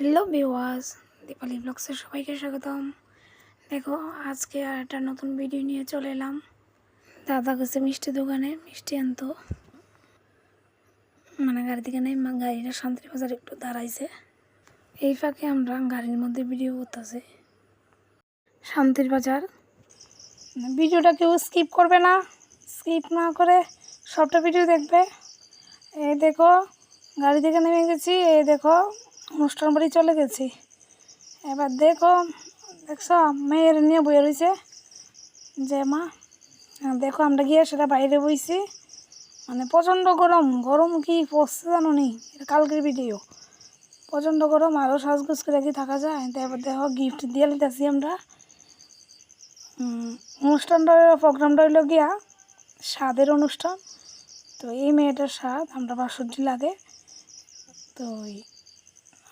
Hello বিওয়াজ Dipali ব্লগসের সবাইকে স্বাগতম। দেখো, আজকে আর একটা নতুন ভিডিও নিয়ে চলে এলাম। দাদা গেছে মিষ্টি দোকানে, মিষ্টি আনতো। মানে গাড়ি থেকে নেই গাড়িটা শান্তির বাজার একটু দাঁড়াইছে। এই ফাঁকে আমরা গাড়ির মধ্যে ভিডিও করতেছি। শান্তির বাজার। ভিডিওটা কেউ স্কিপ করবে না। স্কিপ না করে সবটা ভিডিও দেখবে। এই দেখো গাড়ি থেকে নেমে গেছি। এই দেখো অনুষ্ঠান বাড়ি চলে গেছি। এবার দেখো, দেখছ, মেয়ের নিয়ে বয়ে রয়েছে। যে মা, দেখো আমরা গিয়ে সেটা বাইরে বইছি। মানে প্রচণ্ড গরম গরম কি পড়ছে জানো নি? কালকের ভিডিও প্রচণ্ড গরম আরও সাজগুজ করে কি থাকা যায়? তারপর দেখো গিফট দিয়ে লিতেছি আমরা। অনুষ্ঠানটা প্রোগ্রামটা হইল গিয়া স্বাদের অনুষ্ঠান। তো এই মেয়েটার স্বাদ, আমরা বাষট্টি লাগে। তো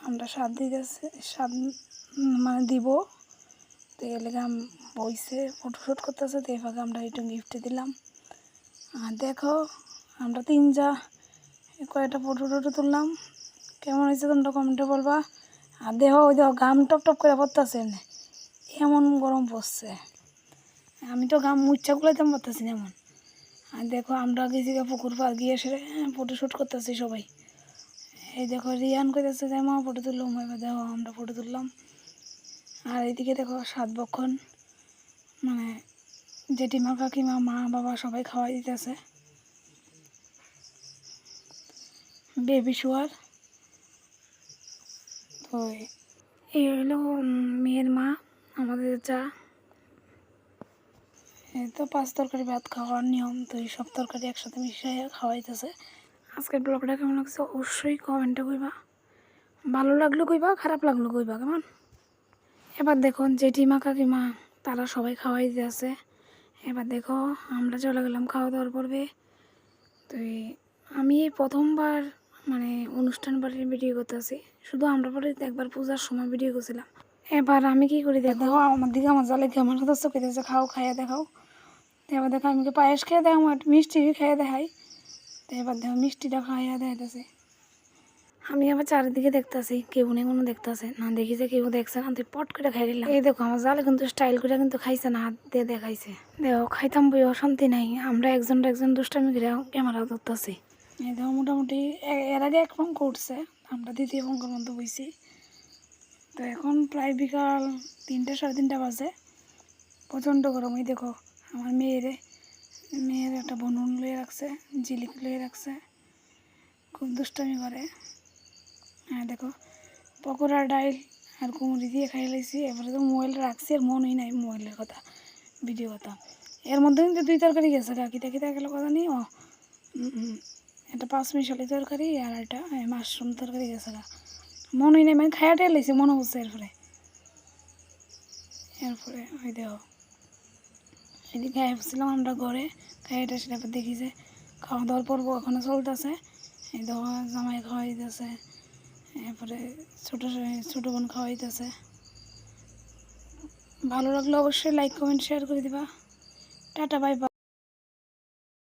আমরা স্বাদ দিতেছি স্বাদ মানে দিব। তো এর লেগে আম- বইছে ফটোশ্যুট করতেছে, তো ফাঁকে আমরা একটু গিফট দিলাম। আর দেখো, আমরা তিন যা কয়েকটা ফটো টটো তুললাম। কেমন হয়েছে তোমরা কমেন্টে বলবা। আর দেখো, ওই দেখো, গাম টপ টপ করে পড়তেছে এমন গরম পড়ছে। আমি তো গাম মুচ্ছা গুলাইতাম পারতেছি না এমন। আর দেখো, আমরা গেছি পুকুর পার গিয়ে সেরে ফটো শ্যুট করতেছি সবাই। এই দেখো, রিয়ান কইতেছে যে, মা ফটো তুললাম। এবার দেখো, আমরা ফটো তুললাম। আর এইদিকে দেখো, সাত বক্ষণ মানে জেঠিমা, কাকিমা, মা, বাবা সবাই খাওয়াই দিতেছে। বেবি শুয়ার তো এই হলো মেয়ের মা, আমাদের যা। এই তো পাঁচ তরকারি ভাত খাওয়ার নিয়ম, তো এই সব তরকারি একসাথে মিশিয়ে খাওয়াইতেছে। আজকের ব্লগটা কেমন লাগছে অবশ্যই কমেন্টে কইবা। ভালো লাগল কইবা, খারাপ লাগল কইবা, কেমন? এবার দেখো, জেঠিমা, কাকিমা, তারা সবাই খাওয়াই দিতে আছে। এবার দেখো, আমরা চলে গেলাম খাওয়া দাওয়ার পর্বে। তো আমি এই প্রথমবার মানে অনুষ্ঠান বাড়ির ভিডিও করতেছি। শুধু আমরা বাড়িতে একবার পূজার সময় ভিডিও করছিলাম। এবার আমি কি করি দেখো আমার দিকে আমার জালে কি আমার সদস্য কইতেছে খাও, খাইয়া দেখাও। এবার দেখো, আমি পায়েস খেয়ে একটু মিষ্টি খেয়ে দেখাই। এবার দেখো, মিষ্টিটা খাইয়া দেখাইতেছে আমি আবার চারিদিকে দেখতেছি, কেউ নেই কোনো দেখতেছে। না দেখি যে কেউ দেখছে না, তুই পট করে খাই দিলাম। এই দেখো, আমার জালে কিন্তু স্টাইল করে কিন্তু খাইছে না, হাত দিয়ে দেখাইছে। দেখো, খাইতাম বই, অশান্তি নাই। আমরা একজন একজন দুষ্টামি করে ক্যামেরা ধরতেছি। এই দেখো, মোটামুটি এর আগে এক পঙ্ক উঠছে, আমরা দ্বিতীয় পঙ্কের মধ্যে বইছি। তো এখন প্রায় বিকাল তিনটে, সাড়ে তিনটা বাজে। প্রচণ্ড গরম, এই দেখো, আমার মেয়েরে মেয়ের একটা বনুন লয়ে রাখছে জিলিক লয়ে রাখছে। খুব দুষ্টামি করে। হ্যাঁ দেখো পকোড়া ডাইল আর কুমড়ি দিয়ে খাই লাইছি। এবারে তো মোবাইল রাখছি আর মনই নাই মোবাইলের কথা, ভিডিও কথা। এর মধ্যে কিন্তু দুই তরকারি গেছে কাকিতা কিতা গেল কথা নেই ও একটা পাঁচ মিশালি তরকারি আর একটা মাশরুম তরকারি গেছে গা। মনই নাই মানে খায়াটাই লাইছে, মনে হচ্ছে এরপরে। এরপরে, ওই দেখো। এদিকে আসছিলাম আমরা ঘরে খাইটা সেটা দেখি যে খাওয়া দাওয়ার পর্ব এখনও চলতেছে। এই দেখো জামাই খাওয়াই দিতেছে এরপরে ছোটো ছোটো বোন খাওয়াইতেছে। ভালো লাগলে অবশ্যই লাইক কমেন্ট শেয়ার করে দিবা। Tata bye bye